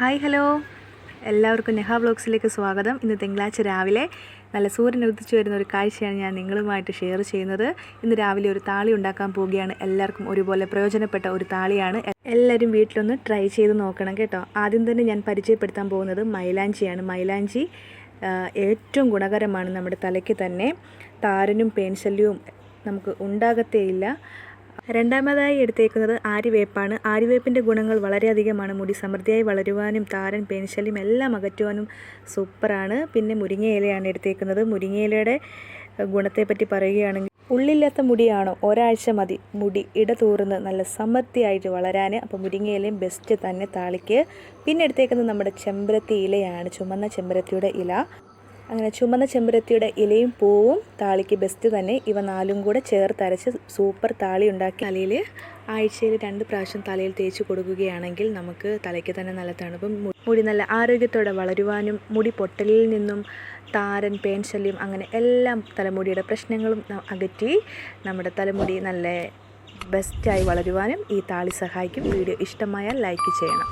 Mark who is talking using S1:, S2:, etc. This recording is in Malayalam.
S1: Hi hello. എല്ലാവർക്കും നെഹ ബ്ലോഗ്സിലേക്ക് സ്വാഗതം. ഇന്ന് തിങ്കളാഴ്ച രാവിലെ നല്ല സൂര്യൻ ഉദിച്ചു വരുന്ന ഒരു കാഴ്ചയാണ് ഞാൻ നിങ്ങളുമായിട്ട് ഷെയർ ചെയ്യുന്നത്. ഇന്ന് രാവിലെ ഒരു താളി ഉണ്ടാക്കാൻ പോവുകയാണ്. എല്ലാവർക്കും ഒരുപോലെ പ്രയോജനപ്പെട്ട ഒരു താളിയാണ്. എല്ലാവരും വീട്ടിലൊന്ന് ട്രൈ ചെയ്ത് നോക്കണം കേട്ടോ. ആദ്യം തന്നെ ഞാൻ പരിചയപ്പെടുത്താൻ പോകുന്നത് മൈലാഞ്ചിയാണ്. മൈലാഞ്ചി ഏറ്റവും ഗുണകരമാണ് നമ്മുടെ തലയ്ക്ക് തന്നെ. താരനും പേൻശല്യവും നമുക്ക് ഉണ്ടാകത്തേയില്ല. രണ്ടാമതായി എടുത്തേക്കുന്നത് ആര്യവേപ്പാണ്. ആര്യവേപ്പിന്റെ ഗുണങ്ങൾ വളരെയധികമാണ്. മുടി സമൃദ്ധിയായി വളരുവാനും താരൻ പേൻശല്യം എല്ലാം അകറ്റുവാനും സൂപ്പറാണ്. പിന്നെ മുരിങ്ങയിലയാണ് എടുത്തേക്കുന്നത്. മുരിങ്ങയിലയുടെ ഗുണത്തെപ്പറ്റി പറയുകയാണെങ്കിൽ ഉള്ളില്ലാത്ത മുടിയാണോ? ഒരാഴ്ച മതി. മുടി ഇടതൂർന്ന് നല്ല സമൃദ്ധിയായിട്ട് വളരാൻ അപ്പോൾ മുരിങ്ങയിലയും ബെസ്റ്റ് തന്നെ താളിക്ക്. പിന്നെ എടുത്തേക്കുന്നത് നമ്മുടെ ചെമ്പരത്തി ഇലയാണ്. ചുമന്ന ചെമ്പരത്തിയുടെ ഇല. അങ്ങനെ ചുമന്ന ചെമ്പരത്തിയുടെ ഇലയും പൂവും താളിക്ക് ബെസ്റ്റ് തന്നെ. ഇവ നാലും കൂടെ ചേർത്തരച്ച് സൂപ്പർ താളി ഉണ്ടാക്കി തലയിൽ ആഴ്ചയിൽ രണ്ട് പ്രാവശ്യം തലയിൽ തേച്ച് കൊടുക്കുകയാണെങ്കിൽ നമുക്ക് തലയ്ക്ക് തന്നെ നല്ല തണുപ്പും മുടി നല്ല ആരോഗ്യത്തോടെ വളരുവാനും മുടി പൊട്ടലിൽ നിന്നും താരൻ പേൻ ശല്യം അങ്ങനെ എല്ലാം തലമുടിയുടെ പ്രശ്നങ്ങളും അകറ്റി നമ്മുടെ തലമുടി നല്ല ബെസ്റ്റായി വളരുവാനും ഈ താളി സഹായിക്കും. വീഡിയോ ഇഷ്ടമായാൽ ലൈക്ക് ചെയ്യണം.